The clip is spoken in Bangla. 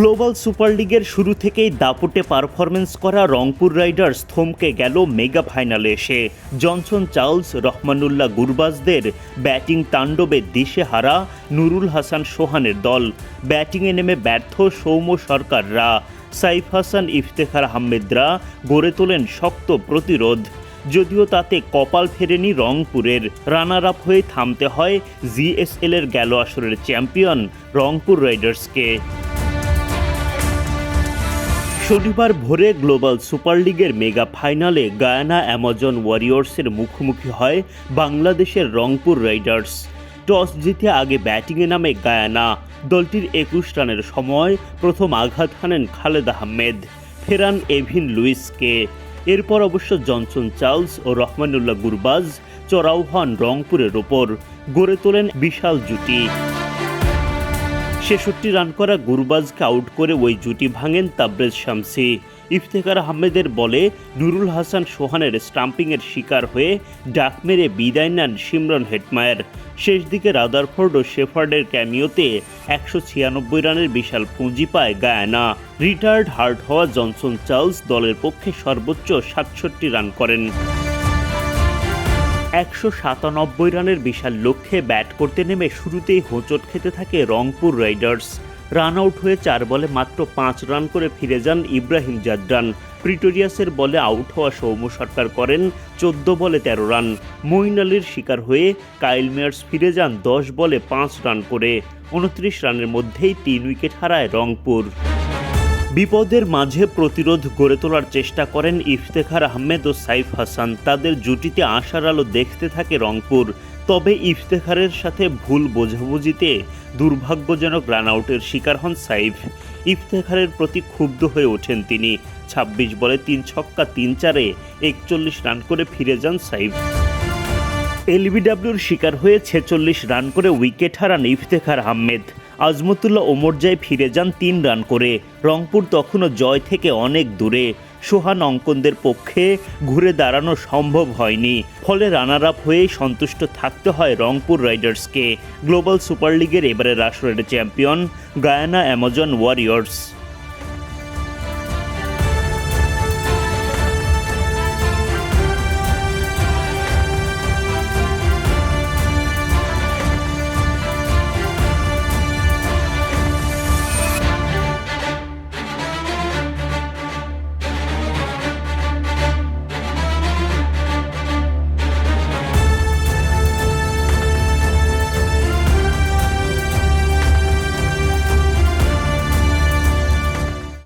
গ্লোবাল সুপার লিগের শুরু থেকেই দাপটে পারফরমেন্স করা রংপুর রাইডার্স থমকে গেল মেগা ফাইনালে এসে। জনসন চার্লস, রহমানুল্লাহ গুরবাজদের ব্যাটিং তাণ্ডবে দিশে হারা নুরুল হাসান সোহানের দল। ব্যাটিংয়ে নেমে ব্যর্থ সৌম্য সরকাররা। সাইফ হাসান, ইফতেখার আহমেদরা গড়ে তোলেন শক্ত প্রতিরোধ। যদিও তাতে কপাল ফেরেনি রংপুরের। রানার আপ হয়ে থামতে হয় জিএসএল এর গেল আসরের চ্যাম্পিয়ন রংপুর রাইডার্সকে। শনিবার ভোরে গ্লোবাল সুপার লিগের মেগা ফাইনালে গায়ানা অ্যামাজন ওয়ারিয়র্সের মুখোমুখি হয় বাংলাদেশের রংপুর রাইডার্স। টস জিতে আগে ব্যাটিংয়ে নামে গায়ানা। দলটির একুশ রানের সময় প্রথম আঘাত হানেন খালেদ আহমেদ, ফেরান এভিন লুইসকে। এরপর অবশ্য জনসন চার্লস ও রহমানুল্লাহ গুরবাজ চড়াও হন রংপুরের ওপর। গড়ে তোলেন বিশাল জুটি। ছেষট্টি রান করা গুরবাজকে আউট করে ওই জুটি ভাঙেন তাবরেজ শামসি। ইফতেখার আহমেদের বলে নুরুল হাসান সোহানের স্টাম্পিংয়ের শিকার হয়ে ডাক মেরে বিদায় নেন সিমরন হেটমায়ার শেষ দিকে রাদারফোর্ড ও শেফার্ডের ক্যামিওতে একশো ছিয়ানব্বই রানের বিশাল পুঁজি পায় গায়ানা। রিটায়ার্ড হার্ট হওয়া জনসন চার্লস দলের পক্ষে সর্বোচ্চ সাতষট্টি রান করেন। একশো সাতানব্বই রানের বিশাল লক্ষ্যে ব্যাট করতে নেমে শুরুতেই হোঁচট খেতে থাকে রংপুর রাইডার্স। রান আউট হয়ে চার বলে মাত্র পাঁচ রান করে ফিরে যান ইব্রাহিম জাড্রান প্রিটোরিয়াসের বলে আউট হওয়া সৌম্য সরকার করেন চোদ্দ বলে তেরো রান। মঈন আলীর শিকার হয়ে কাইল মেয়ার্স ফিরে যান দশ বলে পাঁচ রান করে। উনত্রিশ রানের মধ্যেই তিন উইকেট হারায় রংপুর। বিপদের মাঝে প্রতিরোধ গড়ে তোলার চেষ্টা করেন ইফতেখার আহমেদ ও সাইফ হাসান। তাদের জুটিতে আশার আলো দেখতে থাকে রংপুর। তবে ইফতেখারের সাথে ভুল বোঝাবুঝিতে দুর্ভাগ্যজনক রান আউটের শিকার হন সাইফ। ইফতেখারের প্রতি ক্ষুব্ধ হয়ে ওঠেন তিনি। ছাব্বিশ বলে তিন ছক্কা তিন চারে একচল্লিশ রান করে ফিরে যান সাইফ। এলবিডব্লিউর শিকার হয়ে ছেচল্লিশ রান করে উইকেট হারান ইফতেখার আহমেদ। আজমতুল্লাহ ওমরজায় ফিরে যান তিন রান করে। রংপুর তখনও জয় থেকে অনেক দূরে। সোহান অঙ্কনদের পক্ষে ঘুরে দাঁড়ানো সম্ভব হয়নি। ফলে রানার আপ হয়েই সন্তুষ্ট থাকতে হয় রংপুর রাইডার্সকে। গ্লোবাল সুপার লিগের এবারের আসরের চ্যাম্পিয়ন গায়ানা অ্যামাজন ওয়ারিয়র্স।